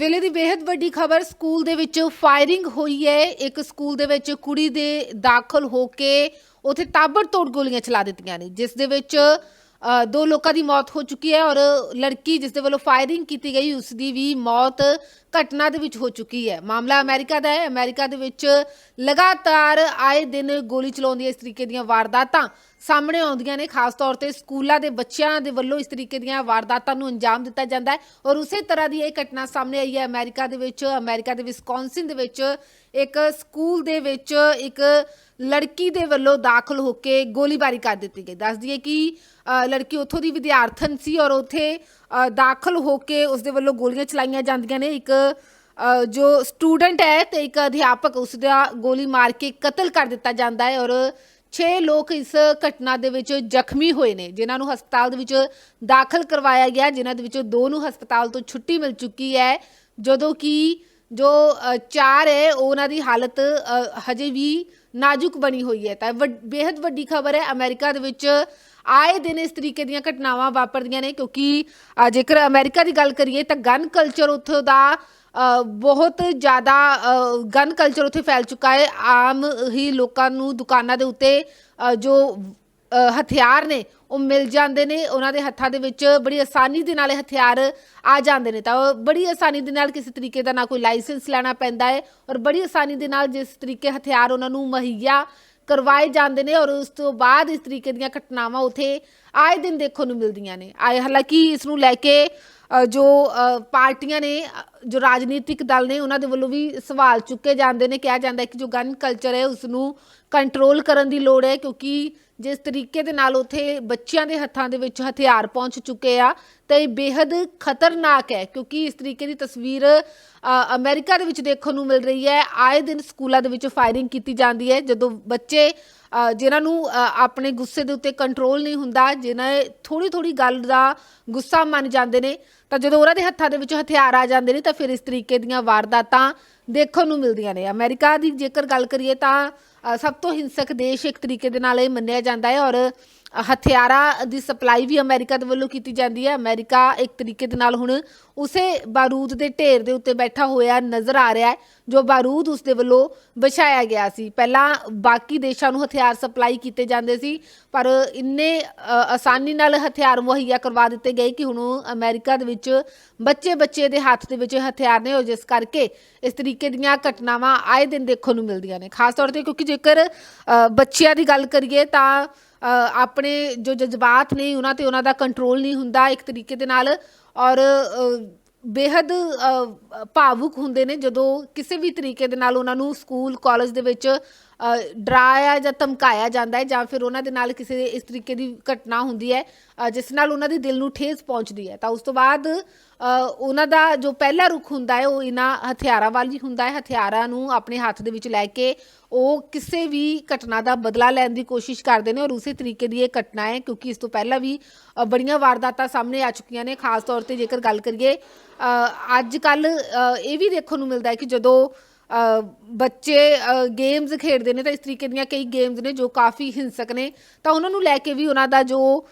ਵੇਲੇ ਦੀ ਬੇहद ਵੱਡੀ ਖਬਰ ਸਕੂਲ ਦੇ ਵਿੱਚ ਫਾਇਰਿੰਗ ਹੋਈ ਹੈ। ਇੱਕ ਸਕੂਲ ਦੇ ਵਿੱਚ ਕੁੜੀ ਦੇ ਦਾਖਲ ਹੋ ਕੇ ਉਥੇ ਤਾਬੜਤੋੜ ਗੋਲੀਆਂ ਚਲਾ ਦਿੱਤੀਆਂ ਨੇ ਜਿਸ ਦੇ ਵਿੱਚ ਅ, ਦੋ ਲੋਕਾਂ ਦੀ ਮੌਤ ਹੋ ਚੁੱਕੀ ਹੈ ਔਰ ਲੜਕੀ ਜਿਸ ਦੇ ਵੱਲੋਂ ਫਾਇਰਿੰਗ ਕੀਤੀ ਗਈ ਉਸ ਦੀ ਵੀ ਮੌਤ ਘਟਨਾ ਦੇ ਵਿੱਚ ਹੋ ਚੁੱਕੀ ਹੈ। ਮਾਮਲਾ ਅਮਰੀਕਾ ਦਾ ਹੈ। ਅਮਰੀਕਾ ਦੇ ਵਿੱਚ ਲਗਾਤਾਰ ਆਏ ਦਿਨ ਗੋਲੀ ਚਲਾਉਣ ਦੀਆਂ ਇਸ ਤਰੀਕੇ ਦੀਆਂ ਵਾਰਦਾਤਾਂ ਸਾਹਮਣੇ ਆਉਂਦੀਆਂ ਨੇ। ਖਾਸ ਤੌਰ ਤੇ ਸਕੂਲਾਂ ਦੇ ਬੱਚਿਆਂ ਦੇ ਵੱਲੋਂ ਇਸ ਤਰੀਕੇ ਦੀਆਂ ਵਾਰਦਾਤਾਂ ਨੂੰ ਅੰਜਾਮ ਦਿੱਤਾ ਜਾਂਦਾ ਹੈ ਔਰ ਉਸੇ ਤਰ੍ਹਾਂ ਦੀ ਇਹ ਘਟਨਾ ਸਾਹਮਣੇ ਆਈ ਹੈ। ਅਮਰੀਕਾ ਦੇ ਵਿੱਚ, ਅਮਰੀਕਾ ਦੇ ਵਿਸਕੌਨਸਿਨ ਦੇ ਵਿੱਚ ਇੱਕ ਸਕੂਲ ਦੇ ਵਿੱਚ ਇੱਕ ਲੜਕੀ ਦੇ ਵੱਲੋਂ ਦਾਖਲ ਹੋ ਕੇ ਗੋਲੀਬਾਰੀ ਕਰ ਦਿੱਤੀ ਗਈ। ਦੱਸ ਦਈਏ ਕਿ ਲੜਕੀ ਉੱਥੋਂ ਦੀ ਵਿਦਿਆਰਥਣ ਸੀ ਔਰ ਉੱਥੇ ਦਾਖਲ ਹੋ ਕੇ ਉਸ ਦੇ ਵੱਲੋਂ ਗੋਲੀਆਂ ਚਲਾਈਆਂ ਜਾਂਦੀਆਂ ਨੇ। ਇੱਕ ਜੋ ਸਟੂਡੈਂਟ ਹੈ ਤੇ ਇੱਕ ਅਧਿਆਪਕ ਉਸ ਦਾ ਗੋਲੀ ਮਾਰ ਕੇ ਕਤਲ ਕਰ ਦਿੱਤਾ ਜਾਂਦਾ ਹੈ ਔਰ 6 ਲੋਕ ਇਸ ਘਟਨਾ ਦੇ ਵਿੱਚ ਜ਼ਖਮੀ ਹੋਏ ਨੇ, ਜਿਨ੍ਹਾਂ ਨੂੰ ਹਸਪਤਾਲ ਦੇ ਵਿੱਚ ਦਾਖਲ ਕਰਵਾਇਆ ਗਿਆ, ਜਿਨ੍ਹਾਂ ਦੇ ਵਿੱਚੋਂ ਦੋ ਨੂੰ ਹਸਪਤਾਲ ਤੋਂ ਛੁੱਟੀ ਮਿਲ ਚੁੱਕੀ ਹੈ। ਜਦੋਂ ਕਿ ਜੋ ਚਾਰ ਹੈ ਉਹਨਾਂ ਦੀ ਹਾਲਤ ਹਜੇ ਵੀ ਨਾਜ਼ੁਕ ਬਣੀ ਹੋਈ ਹੈ। ਤਾਂ ਵੱਡ- ਬੇहद ਵੱਡੀ ਖਬਰ ਹੈ, ਅਮਰੀਕਾ ਦੇ ਵਿੱਚ ਆਏ ਦਿਨ ਇਸ ਤਰੀਕੇ ਦੀਆਂ ਘਟਨਾਵਾਂ ਵਾਪਰਦੀਆਂ ਨੇ, ਕਿਉਂਕਿ ਜੇਕਰ ਅਮਰੀਕਾ ਦੀ ਗੱਲ ਕਰੀਏ ਤਾਂ ਗਨ ਕਲਚਰ ਉੱਥੋਂ ਦਾ ਬਹੁਤ ਜ਼ਿਆਦਾ ਗਨ ਕਲਚਰ ਉੱਥੇ ਫੈਲ ਚੁੱਕਾ ਹੈ। ਆਮ ਹੀ ਲੋਕਾਂ ਨੂੰ ਦੁਕਾਨਾਂ ਦੇ ਉੱਤੇ ਜੋ ਹਥਿਆਰ ਨੇ, ਉਹ ਮਿਲ ਜਾਂਦੇ ਨੇ, ਉਹਨਾਂ ਦੇ ਹੱਥਾਂ ਦੇ ਵਿੱਚ ਬੜੀ ਆਸਾਨੀ ਦੇ ਨਾਲ ਇਹ ਹਥਿਆਰ ਆ ਜਾਂਦੇ ਨੇ। ਤਾਂ ਉਹ ਬੜੀ ਆਸਾਨੀ ਦੇ ਨਾਲ ਕਿਸੇ ਤਰੀਕੇ ਦਾ ਨਾ ਕੋਈ ਲਾਇਸੈਂਸ ਲੈਣਾ ਪੈਂਦਾ ਹੈ ਔਰ ਬੜੀ ਆਸਾਨੀ ਦੇ ਨਾਲ ਜਿਸ ਤਰੀਕੇ ਹਥਿਆਰ ਉਹਨਾਂ ਨੂੰ ਮੁਹੱਈਆ ਕਰਵਾਏ ਜਾਂਦੇ ਨੇ ਔਰ ਉਸ ਤੋਂ ਬਾਅਦ ਇਸ ਤਰੀਕੇ ਦੀਆਂ ਘਟਨਾਵਾਂ ਉਥੇ ਆਏ ਦਿਨ ਦੇਖਣ ਨੂੰ ਮਿਲਦੀਆਂ ਨੇ। ਆਏ ਹਾਲਾਂਕਿ ਇਸ ਨੂੰ ਲੈ ਕੇ ਜੋ ਪਾਰਟੀਆਂ ਨੇ, ਜੋ ਰਾਜਨੀਤਿਕ ਦਲ ਨੇ ਉਹਨਾਂ ਦੇ ਵੱਲੋਂ ਵੀ ਸਵਾਲ ਚੁੱਕੇ ਜਾਂਦੇ ਨੇ। ਕਿਹਾ ਜਾਂਦਾ ਕਿ ਜੋ ਗਨ ਕਲਚਰ ਹੈ ਉਸ ਨੂੰ ਕੰਟਰੋਲ ਕਰਨ ਦੀ ਲੋੜ ਹੈ ਕਿਉਂਕਿ ਜਿਸ ਤਰੀਕੇ ਦੇ ਨਾਲ ਉਥੇ ਬੱਚਿਆਂ ਦੇ ਹੱਥਾਂ ਦੇ ਵਿੱਚ ਹਥਿਆਰ ਪਹੁੰਚ ਚੁੱਕੇ ਆ ਤਾਂ ਇਹ ਬੇहद ਖਤਰਨਾਕ ਹੈ ਕਿਉਂਕਿ ਇਸ ਤਰੀਕੇ ਦੀ ਤਸਵੀਰ ਅ, ਅਮਰੀਕਾ ਦੇ ਵਿੱਚ ਦੇਖਣ ਨੂੰ ਮਿਲ ਰਹੀ ਹੈ। ਆਏ ਦਿਨ ਸਕੂਲਾਂ ਦੇ ਵਿੱਚ ਫਾਇਰਿੰਗ ਕੀਤੀ ਜਾਂਦੀ ਹੈ ਜਦੋਂ ਬੱਚੇ ਅ, ਜਿਨ੍ਹਾਂ ਨੂੰ ਆਪਣੇ ਗੁੱਸੇ ਦੇ ਉੱਤੇ ਕੰਟਰੋਲ ਨਹੀਂ ਹੁੰਦਾ ਜਿਨ੍ਹਾਂ ਥੋੜੀ ਥੋੜੀ ਗੱਲ ਦਾ ਗੁੱਸਾ ਮੰਨ ਜਾਂਦੇ ਨੇ ਤਾਂ ਜਦੋਂ ਉਹਨਾਂ ਦੇ ਹੱਥਾਂ ਦੇ ਵਿੱਚ ਹਥਿਆਰ ਆ ਜਾਂਦੇ ਨੇ ਤਾਂ ਫਿਰ ਇਸ ਤਰੀਕੇ ਦੀਆਂ ਵਾਰਦਾਤਾਂ ਦੇਖਣ ਨੂੰ ਮਿਲਦੀਆਂ ਨੇ। ਅਮਰੀਕਾ ਦੀ ਜੇਕਰ ਗੱਲ ਕਰੀਏ ਤਾਂ ਸਭ ਤੋਂ ਹਿੰਸਕ ਦੇਸ਼ ਇੱਕ ਤਰੀਕੇ ਦੇ ਨਾਲ ਇਹ ਮੰਨਿਆ ਜਾਂਦਾ ਹੈ ਔਰ ਹਥਿਆਰਾਂ ਦੀ ਸਪਲਾਈ ਵੀ ਅਮਰੀਕਾ ਦੇ ਵੱਲੋਂ ਕੀਤੀ ਜਾਂਦੀ ਹੈ। ਅਮਰੀਕਾ ਇੱਕ ਤਰੀਕੇ ਦੇ ਨਾਲ ਹੁਣ ਉਸੇ ਬਾਰੂਦ ਦੇ ਢੇਰ ਦੇ ਉੱਤੇ ਬੈਠਾ ਹੋਇਆ ਨਜ਼ਰ ਆ ਰਿਹਾ ਹੈ, ਜੋ ਬਾਰੂਦ ਉਸ ਦੇ ਵੱਲੋਂ ਵਿਛਾਇਆ ਗਿਆ ਸੀ। ਪਹਿਲਾਂ ਬਾਕੀ ਦੇਸ਼ਾਂ ਨੂੰ ਹਥਿਆਰ ਸਪਲਾਈ ਕੀਤੇ ਜਾਂਦੇ ਸੀ, ਪਰ ਇੰਨੇ ਆਸਾਨੀ ਨਾਲ ਹਥਿਆਰ ਮੁਹੱਈਆ ਕਰਵਾ ਦਿੱਤੇ ਗਏ ਕਿ ਹੁਣ ਅਮਰੀਕਾ ਦੇ ਵਿੱਚ ਬੱਚੇ ਬੱਚੇ ਦੇ ਹੱਥ ਦੇ ਵਿੱਚ ਹਥਿਆਰ ਨੇ, ਔਰ ਜਿਸ ਕਰਕੇ ਇਸ ਤਰੀਕੇ ਦੀਆਂ ਘਟਨਾਵਾਂ ਆਏ ਦਿਨ ਦੇਖਣ ਨੂੰ ਮਿਲਦੀਆਂ ਨੇ। ਖਾਸ ਤੌਰ ਤੇ ਕਿਉਂਕਿ ਜੇਕਰ ਬੱਚਿਆਂ ਦੀ ਗੱਲ ਕਰੀਏ ਤਾਂ ਆਪਣੇ ਜੋ ਜਜ਼ਬਾਤ ਨੇ ਉਹਨਾਂ ਤੇ ਉਹਨਾਂ ਦਾ ਕੰਟਰੋਲ ਨਹੀਂ ਹੁੰਦਾ ਇੱਕ ਤਰੀਕੇ ਦੇ ਨਾਲ ਔਰ ਅ, ਬੇहद ਭਾਵੁਕ ਹੁੰਦੇ ਨੇ ਜਦੋਂ ਕਿਸੇ ਵੀ ਤਰੀਕੇ ਦੇ ਨਾਲ ਉਹਨਾਂ ਨੂੰ ਸਕੂਲ ਕਾਲਜ ਦੇ ਵਿੱਚ ਡਰਾਇਆ ਜਾਂ ਧਮਕਾਇਆ ਜਾਂਦਾ ਹੈ ਜਾਂ ਫਿਰ ਉਹਨਾਂ ਦੇ ਨਾਲ ਕਿਸੇ ਇਸ ਤਰੀਕੇ ਦੀ ਘਟਨਾ ਹੁੰਦੀ ਹੈ ਜਿਸ ਨਾਲ ਉਹਨਾਂ ਦੇ ਦਿਲ ਨੂੰ ਠੇਸ ਪਹੁੰਚਦੀ ਹੈ। ਤਾਂ ਉਸ ਤੋਂ ਬਾਅਦ ਉਹਨਾਂ ਦਾ ਜੋ ਪਹਿਲਾ ਰੁਖ ਹੁੰਦਾ ਹੈ, ਉਹ ਇਹਨਾਂ ਹਥਿਆਰਾਂ ਵੱਲ ਹੀ ਹੁੰਦਾ ਹੈ। ਹਥਿਆਰਾਂ ਨੂੰ ਆਪਣੇ ਹੱਥ ਦੇ ਵਿੱਚ ਲੈ ਕੇ ਉਹ ਕਿਸੇ ਵੀ ਘਟਨਾ ਦਾ ਬਦਲਾ ਲੈਣ ਦੀ ਕੋਸ਼ਿਸ਼ ਕਰਦੇ ਨੇ ਔਰ ਉਸੇ ਤਰੀਕੇ ਦੀ ਇਹ ਘਟਨਾ ਹੈ, ਕਿਉਂਕਿ ਇਸ ਤੋਂ ਪਹਿਲਾਂ ਵੀ ਬੜੀਆਂ ਵਾਰਦਾਤਾਂ ਸਾਹਮਣੇ ਆ ਚੁੱਕੀਆਂ ਨੇ। ਖਾਸ ਤੌਰ ਤੇ ਜੇਕਰ ਗੱਲ ਕਰੀਏ ਅੱਜ ਕੱਲ ਇਹ ਵੀ ਦੇਖਣ ਨੂੰ ਮਿਲਦਾ ਹੈ ਕਿ ਜਦੋਂ ਬੱਚੇ ਗੇਮਸ ਖੇਡਦੇ ਨੇ ਤਾਂ ਇਸ ਤਰੀਕੇ ਦੀਆਂ ਕਈ ਗੇਮਸ ਨੇ ਜੋ ਕਾਫੀ ਹਿੰਸਕ ਨੇ। ਤਾਂ ਉਹਨਾਂ ਨੂੰ ਲੈ ਕੇ ਵੀ ਉਹਨਾਂ ਦਾ ਜੋ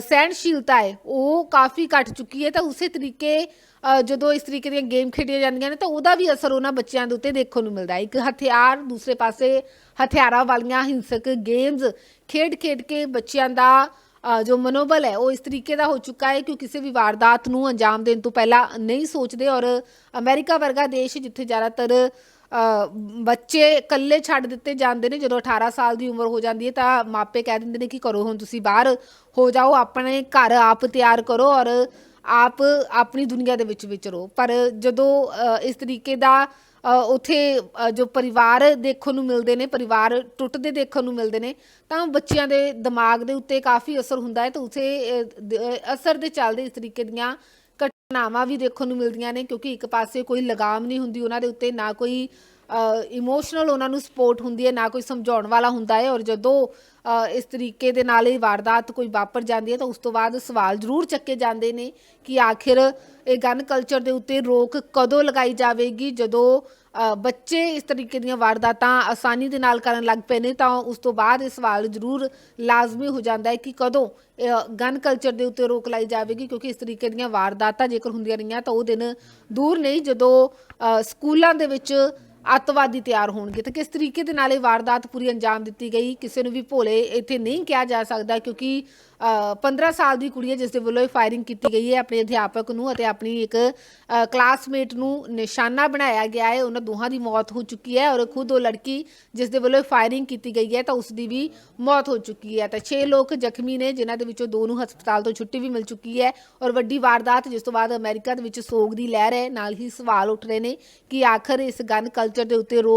ਸਹਿਣਸ਼ੀਲਤਾ ਹੈ, ਉਹ ਕਾਫੀ ਘਟ ਚੁੱਕੀ ਹੈ। ਤਾਂ ਉਸੇ ਤਰੀਕੇ ਜਦੋਂ ਇਸ ਤਰੀਕੇ ਦੀਆਂ ਗੇਮ ਖੇਡੀਆਂ ਜਾਂਦੀਆਂ ਨੇ ਤਾਂ ਉਹਦਾ ਵੀ ਅਸਰ ਉਹਨਾਂ ਬੱਚਿਆਂ ਦੇ ਉੱਤੇ ਦੇਖਣ ਨੂੰ ਮਿਲਦਾ ਹੈ। ਇੱਕ ਹਥਿਆਰ, ਦੂਸਰੇ ਪਾਸੇ ਹਥਿਆਰਾਂ ਵਾਲੀਆਂ ਹਿੰਸਕ ਗੇਮਸ ਖੇਡ ਖੇਡ ਕੇ ਬੱਚਿਆਂ ਦਾ ਜੋ ਮਨੋਬਲ ਹੈ, ਉਹ ਇਸ ਤਰੀਕੇ ਦਾ ਹੋ ਚੁੱਕਾ ਹੈ ਕਿ ਉਹ ਕਿਸੇ ਵੀ ਵਾਰਦਾਤ ਨੂੰ ਅੰਜਾਮ ਦੇਣ ਤੋਂ ਪਹਿਲਾਂ ਨਹੀਂ ਸੋਚਦੇ ਔਰ ਅਮਰੀਕਾ ਵਰਗਾ ਦੇਸ਼ ਜਿੱਥੇ ਜ਼ਿਆਦਾਤਰ ਬੱਚੇ ਇਕੱਲੇ ਛੱਡ ਦਿੱਤੇ ਜਾਂਦੇ ਨੇ ਜਦੋਂ 18 ਸਾਲ ਦੀ ਉਮਰ ਹੋ ਜਾਂਦੀ ਹੈ ਤਾਂ ਮਾਪੇ ਕਹਿ ਦਿੰਦੇ ਨੇ ਕਿ ਕਰੋ ਹੁਣ ਤੁਸੀਂ ਬਾਹਰ ਹੋ ਜਾਓ ਆਪਣੇ ਘਰ ਆਪ ਤਿਆਰ ਕਰੋ ਔਰ ਆਪ ਆਪਣੀ ਦੁਨੀਆ ਦੇ ਵਿੱਚ ਵਿਚਰੋ ਪਰ ਜਦੋਂ ਇਸ ਤਰੀਕੇ ਦਾ ਅ, ਉਥੇ ਜੋ ਪਰਿਵਾਰ ਦੇਖਣ ਨੂੰ ਮਿਲਦੇ ਨੇ ਪਰਿਵਾਰ ਟੁੱਟਦੇ ਦੇਖਣ ਨੂੰ ਮਿਲਦੇ ਨੇ ਤਾਂ ਬੱਚਿਆਂ ਦੇ ਦਿਮਾਗ ਦੇ ਉੱਤੇ ਕਾਫੀ ਅਸਰ ਹੁੰਦਾ ਹੈ ਤਾਂ ਉਸੇ ਅਸਰ ਦੇ ਚੱਲਦੇ ਇਸ ਤਰੀਕੇ ਦੀਆਂ ਘਟਨਾਵਾਂ ਵੀ ਦੇਖਣ ਨੂੰ ਮਿਲਦੀਆਂ ਨੇ, ਕਿਉਂਕਿ ਇੱਕ ਪਾਸੇ ਕੋਈ ਲਗਾਮ ਨਹੀਂ ਹੁੰਦੀ ਉਹਨਾਂ ਦੇ ਉੱਤੇ, ਨਾ ਕੋਈ ਇਮੋਸ਼ਨਲ ਉਹਨਾਂ ਨੂੰ ਸਪੋਰਟ ਹੁੰਦੀ ਹੈ, ਨਾ ਕੋਈ ਸਮਝਾਉਣ ਵਾਲਾ ਹੁੰਦਾ ਹੈ, ਔਰ ਜਦੋਂ ਇਸ ਤਰੀਕੇ ਦੇ ਨਾਲ ਇਹ ਵਾਰਦਾਤ ਕੋਈ ਵਾਪਰ ਜਾਂਦੀ ਹੈ, ਤਾਂ ਉਸ ਤੋਂ ਬਾਅਦ ਸਵਾਲ ਜ਼ਰੂਰ ਚੱਕੇ ਜਾਂਦੇ ਨੇ ਕਿ ਆਖਿਰ ਇਹ ਗਨ ਕਲਚਰ ਦੇ ਉੱਤੇ ਰੋਕ ਕਦੋਂ ਲਗਾਈ ਜਾਵੇਗੀ, ਜਦੋਂ ਬੱਚੇ ਇਸ ਤਰੀਕੇ ਦੀਆਂ ਵਾਰਦਾਤਾਂ ਆਸਾਨੀ ਦੇ ਨਾਲ ਕਰਨ ਲੱਗ ਪਏ ਨੇ, ਤਾਂ ਉਸ ਤੋਂ ਬਾਅਦ ਇਹ ਸਵਾਲ ਜ਼ਰੂਰ ਲਾਜ਼ਮੀ ਹੋ ਜਾਂਦਾ ਹੈ ਕਿ ਕਦੋਂ ਗਨ ਕਲਚਰ ਦੇ ਉੱਤੇ ਰੋਕ ਲਾਈ ਜਾਵੇਗੀ, ਕਿਉਂਕਿ ਇਸ ਤਰੀਕੇ ਦੀਆਂ ਵਾਰਦਾਤਾਂ ਜੇਕਰ ਹੁੰਦੀਆਂ ਰਹੀਆਂ ਤਾਂ ਉਹ ਦਿਨ ਦੂਰ ਨਹੀਂ, ਜਦੋਂ ਸਕੂਲਾਂ ਦੇ ਵਿੱਚ ਅੱਤਵਾਦੀ ਤਿਆਰ ਹੋਣਗੇ। ਤਾਂ ਕਿਸ ਤਰੀਕੇ ਦੇ ਨਾਲ ਇਹ ਵਾਰਦਾਤ ਪੂਰੀ ਅੰਜਾਮ ਦਿੱਤੀ ਗਈ, ਕਿਸੇ ਨੂੰ ਵੀ ਭੋਲੇ ਇੱਥੇ ਨਹੀਂ ਕਿਹਾ ਜਾ ਸਕਦਾ, ਕਿਉਂਕਿ 15 ਸਾਲ ਦੀ ਕੁੜੀ ਹੈ ਜਿਸ ਦੇ ਵੱਲੋਂ ਇਹ ਫਾਇਰਿੰਗ ਕੀਤੀ ਗਈ ਹੈ ਆਪਣੇ ਅਧਿਆਪਕ ਨੂੰ ਅਤੇ ਆਪਣੀ ਇੱਕ ਕਲਾਸਮੇਟ ਨੂੰ ਨਿਸ਼ਾਨਾ ਬਣਾਇਆ ਗਿਆ ਹੈ। ਉਹਨਾਂ ਦੋਹਾਂ ਦੀ ਮੌਤ ਹੋ ਚੁੱਕੀ ਹੈ ਔਰ ਖੁਦ ਉਹ ਲੜਕੀ ਜਿਸ ਦੇ ਵੱਲੋਂ ਫਾਇਰਿੰਗ ਕੀਤੀ ਗਈ ਹੈ, ਤਾਂ ਉਸ ਦੀ ਵੀ ਮੌਤ ਹੋ ਚੁੱਕੀ ਹੈ। ਤਾਂ 6 ਲੋਕ ਜ਼ਖਮੀ ਨੇ, ਜਿਨ੍ਹਾਂ ਦੇ ਵਿੱਚੋਂ ਦੋ ਨੂੰ ਹਸਪਤਾਲ ਤੋਂ ਛੁੱਟੀ ਵੀ ਮਿਲ ਚੁੱਕੀ ਹੈ ਔਰ ਵੱਡੀ ਵਾਰਦਾਤ ਜਿਸ ਤੋਂ ਬਾਅਦ ਅਮਰੀਕਾ ਦੇ ਵਿੱਚ ਸੋਗ ਦੀ ਲਹਿਰ ਹੈ। ਨਾਲ ਹੀ ਸਵਾਲ ਉੱਠ ਰਹੇ ਨੇ ਕਿ ਆਖਰ ਇਸ ਗਨ ਕਲਚਰ ਦੇ ਉੱਤੇ ਰੋਕ